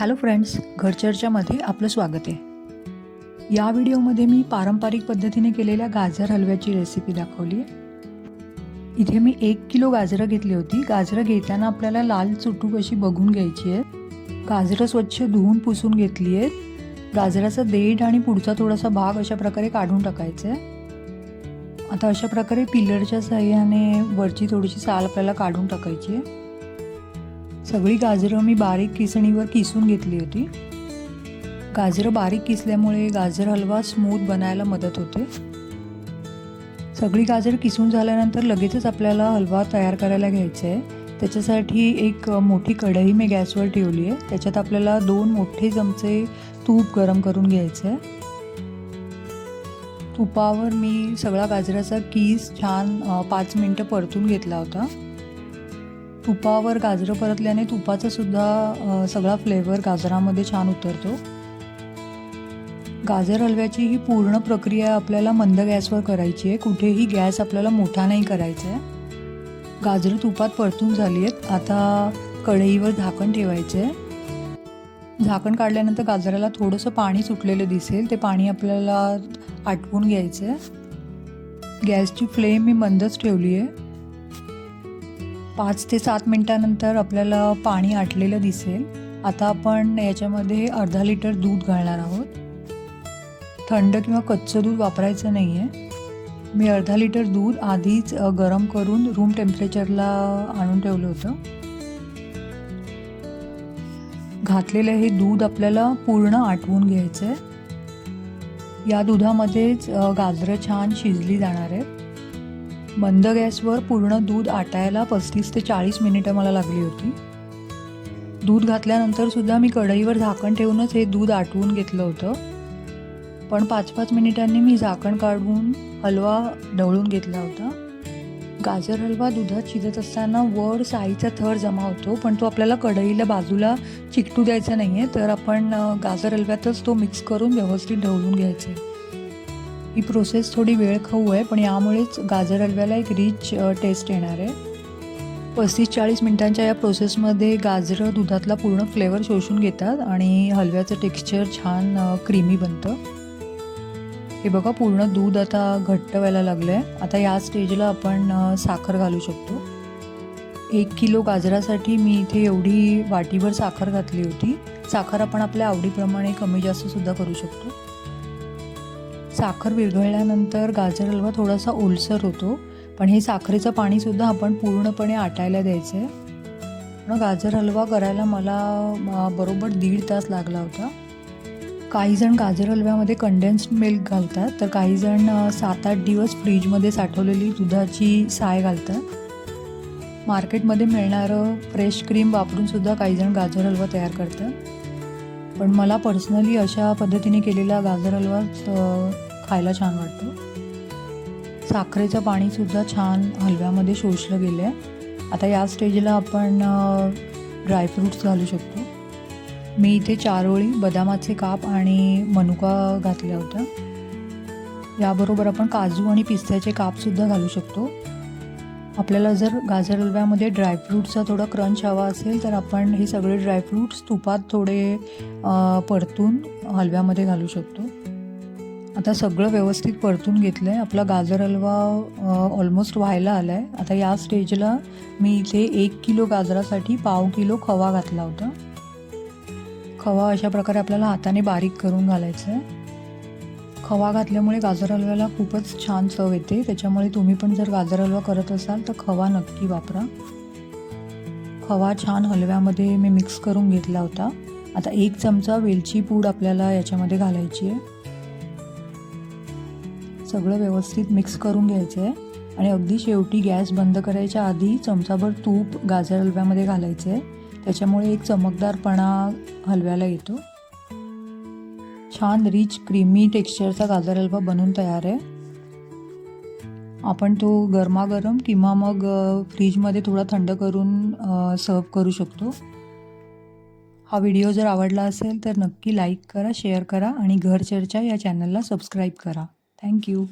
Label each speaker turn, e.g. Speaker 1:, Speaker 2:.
Speaker 1: Hello friends घरचर्चामध्ये आपलं स्वागत आहे. या व्हिडिओमध्ये मी पारंपरिक पद्धतीने केलेल्या गाजर हलव्याची रेसिपी दाखवली आहे. इथे मी एक किलो गाजरं घेतली होती. गाजरं घेताना आपल्याला लाल चुटूक अशी बघून घ्यायची आहे. गाजरं स्वच्छ धुवून पुसून घेतली आहेत गाजराचा देठ आणि पुढचा थोडासा भाग अशा प्रकारे काढून टाकायचा आहे. आता अशा प्रकारे पिलरच्या सहाय्याने वरची थोडीशी साल आपल्याला काढून टाकायची आहे. सगळी गाजरं मी बारीक किसणीवर किसून घेतली होती. गाजरं बारीक किसल्यामुळे गाजर हलवा स्मूथ बनायला मदत होते. सगळी गाजर किसून झाल्यानंतर लगेचच आपल्याला हलवा तयार करायला घ्यायचा आहे. त्याच्यासाठी एक मोठी कढई मी गॅसवर ठेवली आहे. त्याच्यात आपल्याला दोन मोठे चमचे तूप गरम करून घ्यायचं आहे. तुपावर मी सगळा गाजराचा कीस छान पाच मिनटं परतून घेतला होता. तुपावर गाजरं परतल्याने तुपाचा सुद्धा सगळा फ्लेवर गाजरामध्ये छान उतरतो. गाजर हलव्याची ही पूर्ण प्रक्रिया आपल्याला मंद गॅसवर करायची आहे. कुठेही गॅस आपल्याला मोठा नाही करायचा आहे. गाजरं तुपात परतून झाली आहेत. आता कढईवर झाकण ठेवायचं आहे. झाकण काढल्यानंतर गाजराला थोडंसं पाणी सुटलेलं दिसेल. ते पाणी आपल्याला आटवून घ्यायचं आहे. गॅसची फ्लेम मी मंदच ठेवली आहे. पाच ते सात मिनटानंतर आपल्याला पाणी आटलेलं दिसेल. आता आपण याच्यामध्ये अर्धा लिटर दूध घालणार आहोत. थंड किंवा कच्चं दूध वापरायचं नाही आहे मी अर्धा लिटर दूध आधीच गरम करून रूम टेम्परेचरला आणून ठेवलं होतं. घातलेलं हे दूध आपल्याला पूर्ण आटवून घ्यायचं आहे या दुधामध्येच गाजरं छान शिजली जाणार आहेत. मंद गॅसवर पूर्ण दूध आटायला पस्तीस ते चाळीस मिनिटं मला लागली होती. दूध घातल्यानंतर सुद्धा मी कढईवर झाकण ठेवूनच हे दूध आटवून घेतलं होतं. पण पाच पाच मिनिटांनी मी झाकण काढून हलवा ढवळून घेतला होता. गाजर हलवा दुधात शिजत असताना वर साईचा थर जमा होतो पण तो आपल्याला कढईला बाजूला चिकटू द्यायचा नाही आहे तर आपण गाजर हलव्यातच तो मिक्स करून व्यवस्थित ढवळून घ्यायचा. आहे ही प्रोसेस थोडी वेळ खाऊ आहे पण यामुळेच गाजर हलव्याला एक रिच टेस्ट येणार आहे. पस्तीस चाळीस मिनिटांच्या या प्रोसेसमध्ये गाजरं दुधातला पूर्ण फ्लेवर शोषून घेतात आणि हलव्याचं टेक्स्चर छान क्रीमी बनतं. हे बघा पूर्ण दूध आता घट्ट व्हायला लागलं आहे आता या स्टेजला आपण साखर घालू शकतो. एक किलो गाजरासाठी मी इथे एवढी वाटीभर साखर घातली होती. साखर आपण आपल्या आवडीप्रमाणे कमी जास्तसुद्धा करू शकतो. साखर विरघळल्यानंतर गाजर हलवा थोडासा ओलसर होतो. पण हे साखरेचं पाणीसुद्धा आपण पूर्णपणे आटायला द्यायचं आहे पण गाजर हलवा करायला मला बरोबर दीड तास लागला होता. काही जण गाजर हलव्यामध्ये कंडेन्स्ड मिल्क घालतात तर काही जण सात आठ दिवस फ्रीजमध्ये साठवलेली दुधाची साय घालतात. मार्केटमध्ये मिळणारं फ्रेश क्रीम वापरूनसुद्धा काहीजण काही जण गाजर हलवा तयार करतात. पण मला पर्सनली अशा पद्धतीने केलेला गाजर हलवा खायला छान वाटतं. साखरेचं पाणीसुद्धा छान हलव्यामध्ये शोषलं गेलं आहे आता या स्टेजला आपण ड्रायफ्रूट्स घालू शकतो. मी इथे चारोळी बदामाचे काप आणि मनुका घातल्या होत्या. याबरोबर आपण काजू आणि पिस्त्याचे कापसुद्धा घालू शकतो. आपल्याला जर गाजर हलव्यामध्ये ड्रायफ्रूटचा थोडा क्रंच हवा असेल तर आपण हे सगळे ड्रायफ्रूट्स तुपात थोडे परतून हलव्यामध्ये घालू शकतो. आता सगळं व्यवस्थित परतून घेतलं आहे आपला गाजर हलवा ऑलमोस्ट व्हायला आला आहे आता या स्टेजला मी इथे एक किलो गाजरासाठी पाव किलो खवा घातला होता. खवा अशा प्रकारे आपल्याला हाताने बारीक करून घालायचं आहे खवा घातल्यामुळे गाजर हलव्याला खूपच छान चव येते. त्याच्यामुळे तुम्ही पण जर गाजर हलवा करत असाल तर खवा नक्की वापरा. खवा छान हलव्यामध्ये मी मिक्स करून घेतला होता. आता एक चमचा वेलची पूड आपल्याला याच्यामध्ये घालायची आहे. सगळं व्यवस्थित मिक्स करून घ्यायचं आहे. आणि अगदी शेवटी गॅस बंद करायच्या आधी चमचाभर तूप गाजर हलव्यामध्ये घालायचं आहे. त्याच्यामुळे एक चमकदारपणा हलव्याला येतो. छान रिच क्रीमी टेक्स्चरचा गाजर हलवा बनून तयार आहे. आपण तो गरमागरम किंवा मग फ्रीजमध्ये थोडा थंड करून सर्व करू शकतो. हा व्हिडिओ जर आवडला असेल तर नक्की लाईक करा शेअर करा आणि घर चर्चा या चॅनलला सबस्क्राईब करा. Thank you.